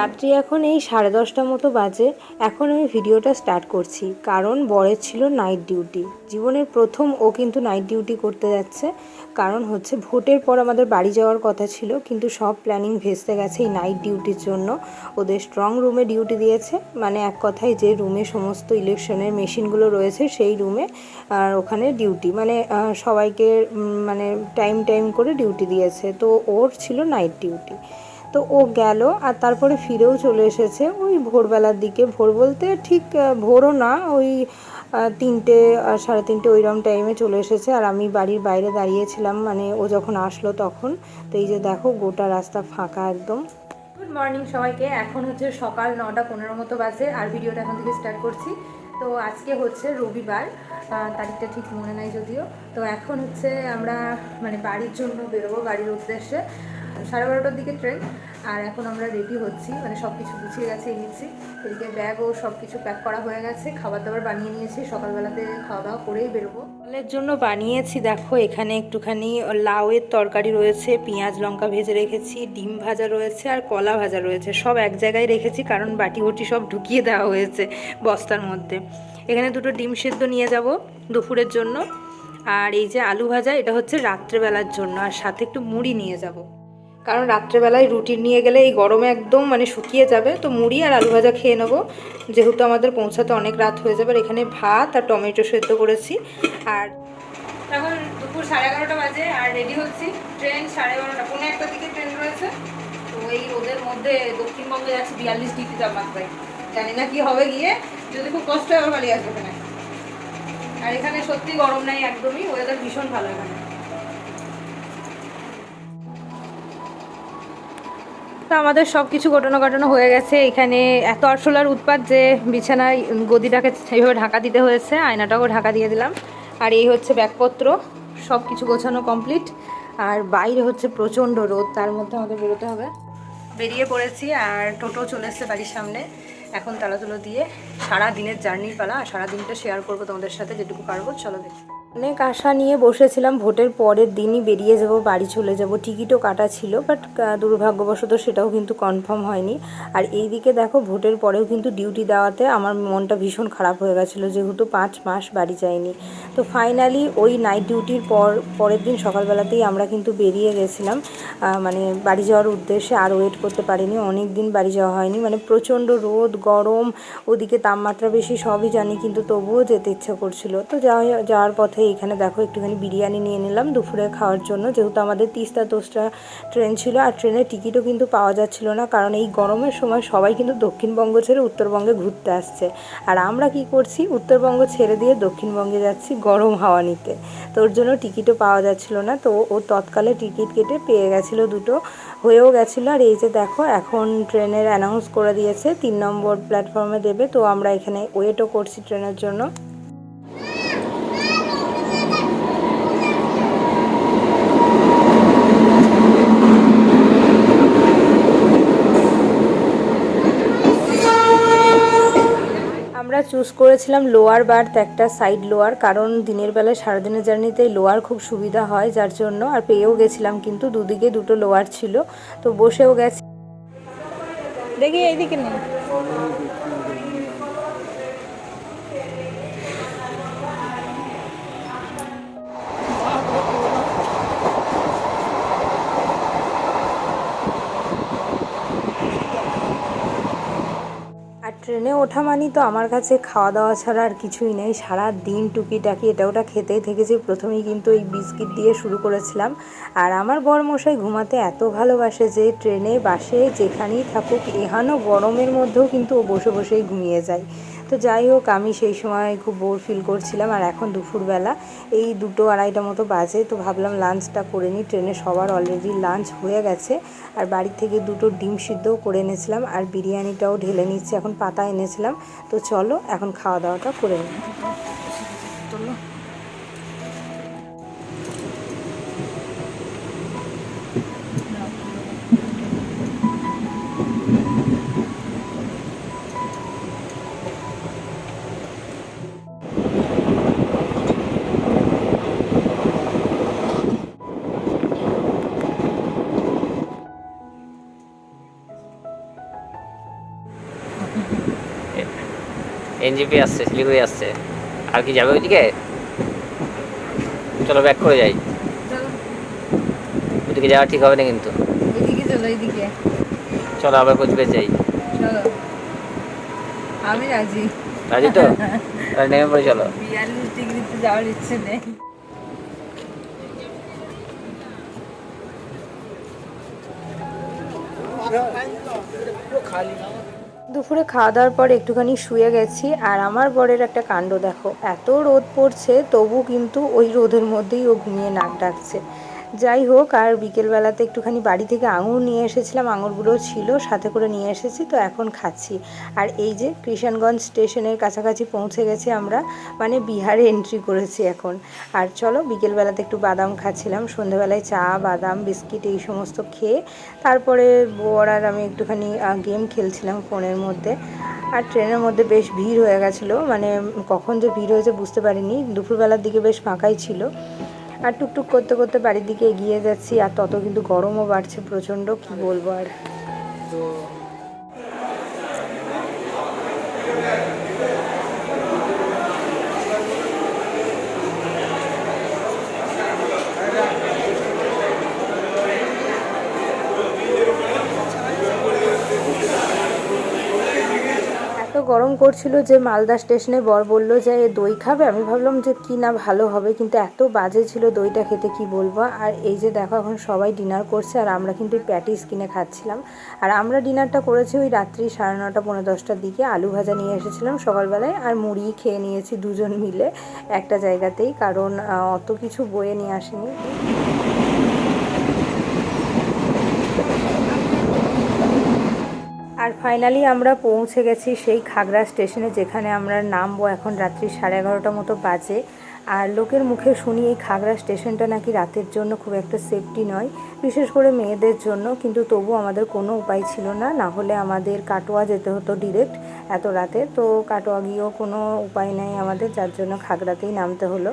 রাত্রি এখন এই সাড়ে দশটা মতো বাজে। এখন আমি ভিডিওটা স্টার্ট করছি, কারণ বরের ছিল নাইট ডিউটি জীবনের প্রথম ও কিন্তু নাইট ডিউটি করতে যাচ্ছে, কারণ হচ্ছে ভোটের পর আমাদের বাড়ি যাওয়ার কথা ছিল, কিন্তু সব প্ল্যানিং ভেস্তে গেছে এই নাইট ডিউটির জন্য। ওদের স্ট্রং রুমে ডিউটি দিয়েছে মানে এক কথায় যে রুমে সমস্ত ইলেকশনের মেশিনগুলো রয়েছে, সেই রুমে আর ওখানে ডিউটি মানে সবাইকে মানে টাইম টাইম করে ডিউটি দিয়েছে। তো ওর ছিল নাইট ডিউটি তো ও গেল আর তারপরে ফিরেও চলে এসেছে ওই ভোরবেলার দিকে। ভোর বলতে ঠিক ভোরও না, ওই তিনটে সাড়ে তিনটে ওইরকম টাইমে চলে এসেছে। আর আমি বাড়ির বাইরে দাঁড়িয়েছিলাম মানে ও যখন আসলো তখন। তো এই যে দেখো, গোটা রাস্তা ফাঁকা একদম। গুড মর্নিং সবাইকে। এখন হচ্ছে সকাল নটা পনেরো মতো বাজে আর ভিডিওটা এখন থেকে স্টার্ট করছি। তো আজকে হচ্ছে রবিবার তারিখটা ঠিক মনে নাই যদিও। তো এখন হচ্ছে আমরা মানে বাড়ির জন্য বেরোবো বাড়ির উদ্দেশ্যে। সাড়ে বারোটার দিকে ট্রেন আর এখন আমরা রেডি হচ্ছি মানে সব কিছু গুছিয়ে গেছে এই নিচ্ছি। এদিকে ব্যাগও সব কিছু প্যাক করা হয়ে গেছে খাবার দাবার বানিয়ে নিয়েছি, সকালবেলাতে খাওয়া দাওয়া করেই বেরোবো। সকালের জন্য বানিয়েছি, দেখো, এখানে একটুখানি লাউয়ের তরকারি রয়েছে, পেঁয়াজ লঙ্কা ভেজে রেখেছি, ডিম ভাজা রয়েছে, আর কলা ভাজা রয়েছে। সব এক জায়গায় রেখেছি, কারণ বাটি বটি সব ঢুকিয়ে দেওয়া হয়েছে বস্তার মধ্যে। এখানে দুটো ডিম সেদ্ধ নিয়ে যাব দুপুরের জন্য। আর এই যে আলু ভাজা, এটা হচ্ছে রাত্রেবেলার জন্য, আর সাথে একটু মুড়ি নিয়ে যাব। কারণ রাত্রেবেলায় রুটি নিয়ে গেলে এই গরমে একদম মানে শুকিয়ে যাবে। তো মুড়ি আর আলু ভাজা খেয়ে নেব। যেহেতু আমাদের পৌঁছাতে অনেক রাত হয়ে যাবে এখানে ভাত আর টমেটো সেদ্ধ করেছি। আর এখন দুপুর সাড়ে এগারোটা বাজে, আর রেডি হচ্ছি ট্রেন সাড়ে বারোটা পৌনে একটা দিকে ট্রেন রয়েছে। তো এই রোদের মধ্যে দক্ষিণবঙ্গে যাচ্ছে বিয়াল্লিশ ডিগ্রি তাপমাত্রায়। জানি না কি হবে গিয়ে, যদি খুব কষ্ট হয় আবার বাড়ি আসবে এখানে। আর এখানে সত্যি গরম নাই একদমই ওয়েদার ভীষণ ভালো এখানে। তো আমাদের সব কিছু ঘটনা ঘটনা হয়ে গেছে। এখানে এত আরশোলার উৎপাত যে বিছানায় গদিটাকে এইভাবে ঢাকা দিতে হয়েছে আয়নাটাকেও ঢাকা দিয়ে দিলাম। আর এই হচ্ছে ব্যাগপত্র সব কিছু গোছানো কমপ্লিট। আর বাইরে হচ্ছে প্রচণ্ড রোদ, তার মধ্যে আমাদের বেরোতে হবে। বেরিয়ে পড়েছি আর টোটো চলে এসছে বাড়ির সামনে। এখন তালাতুলো দিয়ে সারা দিনের জার্নির পালা, আর সারা দিনটা শেয়ার করব তোমাদের সাথে যেটুকু পারব। চলো দেখি। অনেক আশা নিয়ে বসেছিলাম, ভোটের পরের দিনই বেরিয়ে যাব, বাড়ি চলে যাব, টিকিটও কাটা ছিল বাট দুর্ভাগ্যবশত সেটাও কিন্তু কনফার্ম হয়নি। আর এই দিকে দেখো, ভোটের পরেও কিন্তু ডিউটি দেওয়াতে আমার মনটা ভীষণ খারাপ হয়ে গেছিল, যেহেতু পাঁচ মাস বাড়ি যায়নি তো ফাইনালি ওই নাইট ডিউটির পর, পরের দিন সকালবেলাতেই আমরা কিন্তু বেরিয়ে গেছিলাম মানে বাড়ি যাওয়ার উদ্দেশ্যে আর ওয়েট করতে পারিনি, অনেক দিন বাড়ি যাওয়া হয়নি মানে প্রচণ্ড রোদ, গরম, ওদিকে তাপমাত্রা বেশি সবই জানি, কিন্তু তবুও যেতে ইচ্ছা করছিল। তো যাওয়া যাওয়ার পথে এখানে দেখো একটুখানি বিরিয়ানি নিয়ে নিলাম দুপুরে খাওয়ার জন্য। যেহেতু আমাদের তিস্তা দোসরা ট্রেন ছিল, আর ট্রেনের টিকিটও কিন্তু পাওয়া যাচ্ছিল না, কারণ এই গরমের সময় সবাই কিন্তু দক্ষিণবঙ্গ ছেড়ে উত্তরবঙ্গে ঘুরতে আসছে। আর আমরা কি করছি, উত্তরবঙ্গ ছেড়ে দিয়ে দক্ষিণবঙ্গে যাচ্ছি গরম হাওয়া নিতে। তো ওর জন্য টিকিটও পাওয়া যাচ্ছিল না, তো ও তৎকালে টিকিট কেটে পেয়ে গেছিল দুটো, হয়েও গেছিল। আর এই যে দেখো, এখন ট্রেনের অ্যানাউন্স করে দিয়েছে, তিন নম্বর প্ল্যাটফর্মে দেবে, তো আমরা এখানে ওয়েটও করছি ট্রেনের জন্য। আমরা চুজ করেছিলাম লোয়ার বার্থ একটা সাইড লোয়ার কারণ দিনের বেলায় সারাদিনের জার্নিতে লোয়ার খুব সুবিধা হয় যার জন্য, আর পেয়েও গেছিলাম কিন্তু দুদিকে দুটো লোয়ার ছিল, তো বসেও গেছি। দেখি এইদিকে নেই ট্রেনে ওঠা মানেই তো আমার কাছে খাওয়া দাওয়া ছাড়া আর কিছুই নেই। সারা দিন টুকিটাকি এটা ওটা খেতেই থেকেছি। প্রথমেই কিন্তু এই বিস্কিট দিয়ে শুরু করেছিলাম। আর আমার বরমশাই ঘুমাতে এত ভালোবাসে যে ট্রেনে, বাসে, যেখানেই থাকুক, এহানো গরমের মধ্যেও কিন্তু ও বসে বসেই ঘুমিয়ে যায়। তো যাই হোক, আমি সেই সময় খুব বোর ফিল করছিলাম আর এখন দুপুরবেলা এই দুটো আড়াইটা মতো বাজে, তো ভাবলাম লাঞ্চটা করে নিই। ট্রেনে সবার অলরেডি লাঞ্চ হয়ে গেছে আর বাড়ি থেকে দুটো ডিম সিদ্ধও করে এনেছিলাম আর বিরিয়ানিটাও ঢেলে নিচ্ছে, এখন পাতা এনেছিলাম। তো চলো, এখন খাওয়া দাওয়াটা করে নিই। এনজিপি আসছে শিলিগুড়ি আসছে। আর কি যাবে ওইদিকে? চলো ব্যাক করে যাই। চলো। ওইদিকে যাওয়া ঠিক হবে না কিন্তু। চলো আবার কোচবিহার যাই। চলো। আমি রাজি। রাজি তো? তাহলে নেমে পড়ে চলো। বিয়াল্লিশ ডিগ্রিতে যাওয়ার ইচ্ছে নেই। দুপুরে খাওয়া দাওয়ার পর একটুখানি শুয়ে গেছি আর আমার বরের একটা কাণ্ড দেখো। এত রোদ পড়ছে, তবু কিন্তু ওই রোদের মধ্যেই ও ঘুমিয়ে নাক ডাকছে। যাই হোক, আর বিকেলবেলাতে একটুখানি বাড়ি থেকে আঙুর নিয়ে এসেছিলাম, আঙুরগুলো ছিল, সাথে করে নিয়ে এসেছি, তো এখন খাচ্ছি। আর এই যে কৃষণগঞ্জ স্টেশনের কাছাকাছি পৌঁছে গেছি আমরা মানে বিহারে এন্ট্রি করেছি এখন। আর চলো, বিকেলবেলাতে একটু বাদাম খাচ্ছিলাম, সন্ধেবেলায় চা, বাদাম, বিস্কিট, এই সমস্ত খেয়ে, তারপরে বর আর আমি একটুখানি গেম খেলছিলাম ফোনের মধ্যে। আর ট্রেনের মধ্যে বেশ ভিড় হয়ে গেছিল মানে কখন যে ভিড় হয়েছে বুঝতে পারিনি, দুপুরবেলার দিকে বেশ ফাঁকাই ছিল। আর টুকটুক করতে করতে বাড়ির দিকে এগিয়ে যাচ্ছি, আর তত কিন্তু গরমও বাড়ছে প্রচণ্ড, কি বলব আর এত গরম করছিল যে মালদা স্টেশনে বর বলল যে দই খাবে? আমি ভাবলাম যে, কি না, ভালো হবে। কিন্তু এত বাজে ছিল দইটা খেতে, কি বলব? আর এই যে দেখো, এখন সবাই ডিনার করছে, আর আমরা কিন্তু প্যাটিস কিনে খাচ্ছিলাম। আর আমরা ডিনারটা করেছি ওই রাত্রি সাড়ে নটা পনেরো দশটার দিকে। আলু ভাজা নিয়ে এসেছিলাম সকালবেলায়, আর মুড়ি খেয়ে নিয়েছি দুজন মিলে একটা জায়গাতেই। কারণ অত কিছু বয়ে নিয়ে আসেনি। আর ফাইনালি আমরা পৌঁছে গেছি সেই খাগড়া স্টেশনে যেখানে আমরা নামবো এখন রাত্রি সাড়ে এগারোটা মতো বাজে। আর লোকের মুখে শুনি এই খাগড়া স্টেশনটা নাকি রাতের জন্য খুব একটা সেফটি নয়, বিশেষ করে মেয়েদের জন্য। কিন্তু তবু আমাদের কোনো উপায় ছিল না না হলে আমাদের কাটোয়া যেতে হতো ডিরেক্ট এত রাতে। তো কাটোয়া গিয়েও কোনো উপায় নেই আমাদের, যার জন্য খাগড়াতেই নামতে হলো।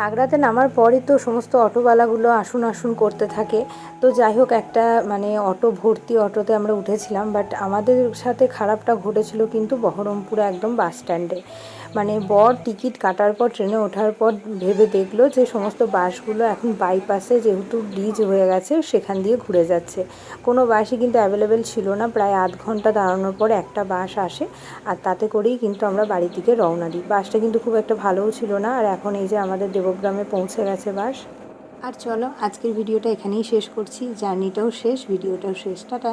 খাগড়াতে নামার পরই তো সমস্ত অটোওয়ালাগুলো আসুন আসুন করতে থাকে। তো যাই হোক, একটা মানে অটো ভর্তি অটোতে আমরা উঠেছিলাম বাট আমাদের সাথে খারাপটা ঘটেছিল কিন্তু বহরমপুরে একদম বাস স্ট্যান্ডে মানে বর টিকিট কাটার পর, ট্রেনে ওঠার পর ভেবে দেখল যে সমস্ত বাসগুলো এখন বাইপাসে যেহেতু ব্রিজ হয়ে গেছে, সেখান দিয়ে ঘুরে যাচ্ছে। কোনো বাসই কিন্তু অ্যাভেলেবেল ছিল না, প্রায় আধ ঘণ্টা দাঁড়ানোর পর একটা বাস আসে, আর তাতে করেই কিন্তু আমরা বাড়ির দিকে রওনা দিই। বাসটা কিন্তু খুব একটা ভালোও ছিল না, আর এখন এই যে আমাদের দেবগ্রামে পৌঁছে গেছে বাস আর চলো আজকের ভিডিওটা এখানেই শেষ করছি। জার্নিটাও শেষ ভিডিওটাও শেষ। টাটা।